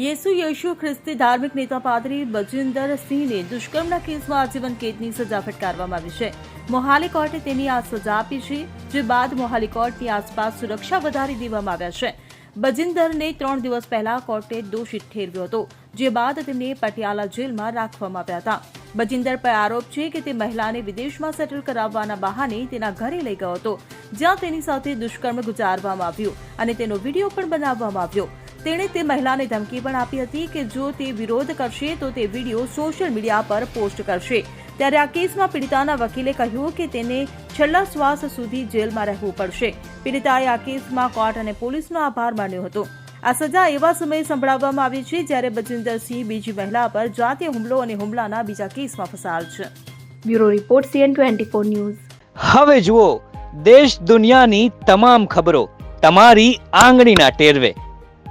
યેસુ યશુ ખ્રિસ્તી ધાર્મિક નેતા પાદરી બજિંદર સિંહને દુષ્કર્મના કેસમાં આજીવન કેદની સજા ફટકારવામાં આવી છે. મોહાલી કોર્ટે તેની આ સજા આપી છે, જે બાદ મોહાલી કોર્ટની આસપાસ સુરક્ષા વધારી દેવામાં આવ્યા છે. બજિંદરને ત્રણ દિવસ પહેલા કોર્ટે દોષિત ઠેરવ્યો હતો, જે બાદ તેમને પટિયાલા જેલમાં રાખવામાં આવ્યા હતા. બજિંદર પર આરોપ છે કે તે મહિલાને વિદેશમાં સેટલ કરાવવાના બહાને તેના ઘરે લઈ ગયો હતો, જ્યાં તેની સાથે દુષ્કર્મ ગુજારવામાં આવ્યું અને તેનો વીડિયો પણ બનાવવામાં આવ્યો. તેણે તે મહિલાને ધમકી પણ આપી હતી કે જો તે વિરોધ કરશે તો તે વીડિયો સોશિયલ મીડિયા પર પોસ્ટ કરશે. ત્યારે આ કેસમાં પીડિતાના વકીલે કહ્યું કે તેને છેલ્લા શ્વાસ સુધી જેલમાં રહેવું પડશે. પીડિતાએ આ કેસમાં કોર્ટ અને પોલીસનો આભાર માન્યો હતો. આ સજા એવા સમયે સંભળાવવામાં આવી છે જ્યારે બજિંદરસિંહ બીજી મહિલા પર જાતીય હુમલો અને હુમલાના બીજા કેસમાં ફસાયેલ છે. Bureau report CN twenty four news. હવે જુઓ દેશ દુનિયાની તમામ ખબરો તમારી આંગળીના ટેરવે.